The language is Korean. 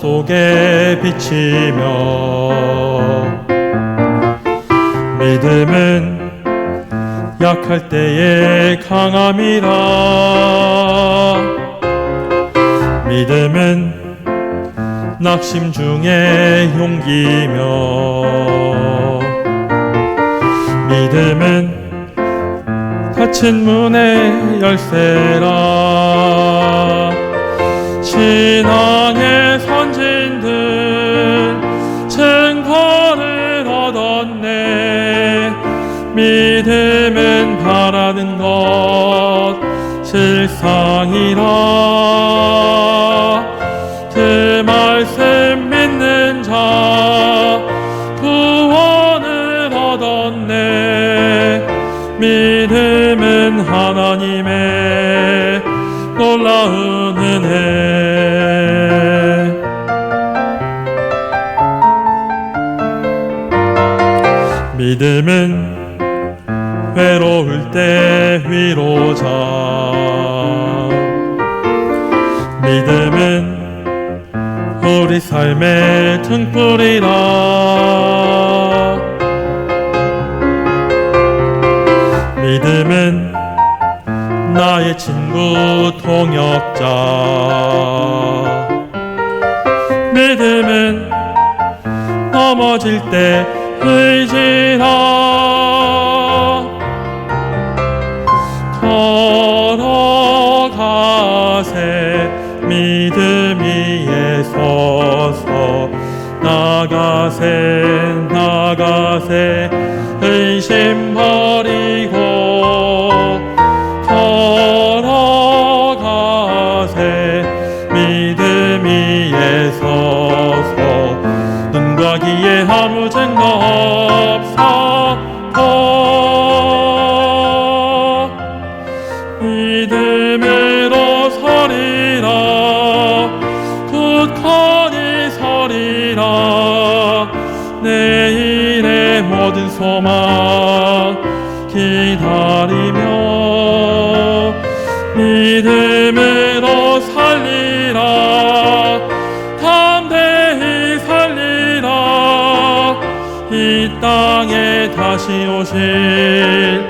속에 비치며 믿음은 약할 때에 강함이라. 믿음은 낙심 중에 용기며. 믿음은 닫힌 문의 열쇠라. 신앙의 선진들 증거를 얻었네. 믿음은 바라는 것 실상이라. 그 말씀 믿는 자 구원을 얻었네. 믿음은 하나님의 믿음은 외로울 때 위로자. 믿음은 우리 삶의 등불이라. 믿음은 나의 친구 동역자. 믿음은 넘어질 때 의지라. 걸어가세 믿음 위에 서서 나가세 나가세. 의심 아무 증거 없어 믿음으로 서리라. 굳건히 서리라. 내일의 모든 소망 기다리며 믿음 이 땅에 다시 오실